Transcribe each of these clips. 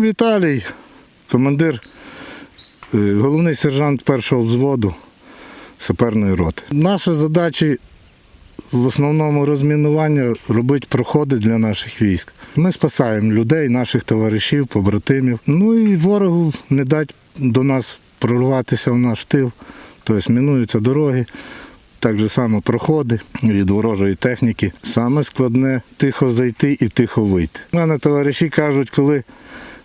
Віталій, командир, е, головний сержант першого взводу саперної роти. Наша задача в основному розмінування робити проходи для наших військ. Ми спасаємо людей, наших товаришів, побратимів. Ну і ворогу не дати до нас прорватися в наш тил. Тобто мінуються дороги, так же само проходи від ворожої техніки. Саме складне тихо зайти і тихо вийти. У мене товариші кажуть, коли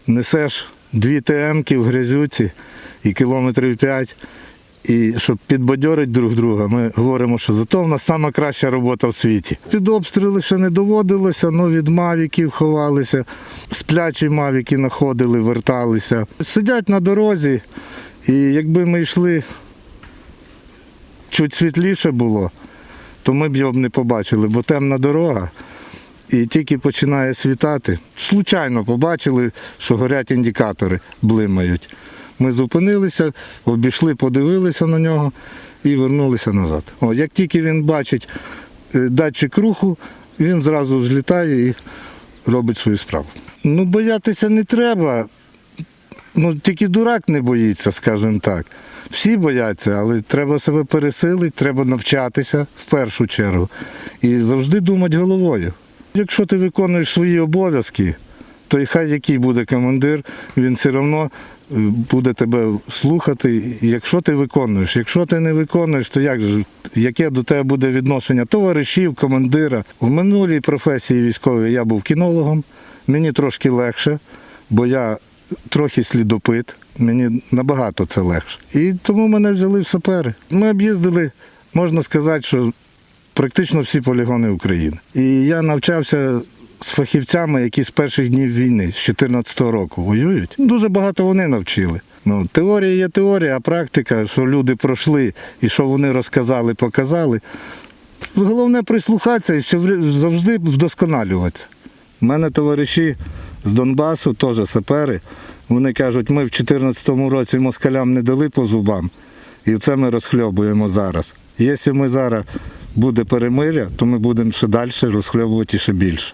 несеш дві ТМ-ки в грязюці і кілометрів п'ять, і щоб підбадьорити друг друга, ми говоримо, що зато в нас сама краща робота в світі. Під обстріли ще не доводилося, але від мавіків ховалися, сплячі мавіки знаходили, верталися. Сидять на дорозі, і якби ми йшли чуть світліше було, то ми б його не побачили, бо темна дорога. І тільки починає світати. Случайно побачили, що горять індикатори, блимають. Ми зупинилися, обійшли, подивилися на нього і вернулися назад. О, як тільки він бачить е, датчик руху, він зразу злітає і робить свою справу. Ну, боятися не треба. Ну, тільки дурак не боїться, скажімо так. Всі бояться, але треба себе пересилити, треба навчатися в першу чергу. І завжди думати головою. Якщо ти виконуєш свої обов'язки, то і хай який буде командир, він все одно е, буде тебе слухати, якщо ти виконуєш. Якщо ти не виконуєш, то як же, яке до тебе буде відношення товаришів, командира? В минулій професії військовій я був кінологом, мені трошки легше, бо я трохи слідопит, мені набагато це легше. І тому мене взяли в сапери. Ми об'їздили, можна сказати, що практично всі полігони України. І я навчався з фахівцями, які з перших днів війни, з 2014 року воюють. Дуже багато вони навчили. Ну, теорія є теорія, а практика, що люди пройшли і що вони розказали, показали. Головне прислухатися і завжди вдосконалюватися. У мене товариші з Донбасу, теж сапери, вони кажуть, ми в 2014 році москалям не дали по зубам, і це ми розхльобуємо зараз. Якщо ми зараз буде перемиря, то ми будемо ще далі розхльовувати ще більше.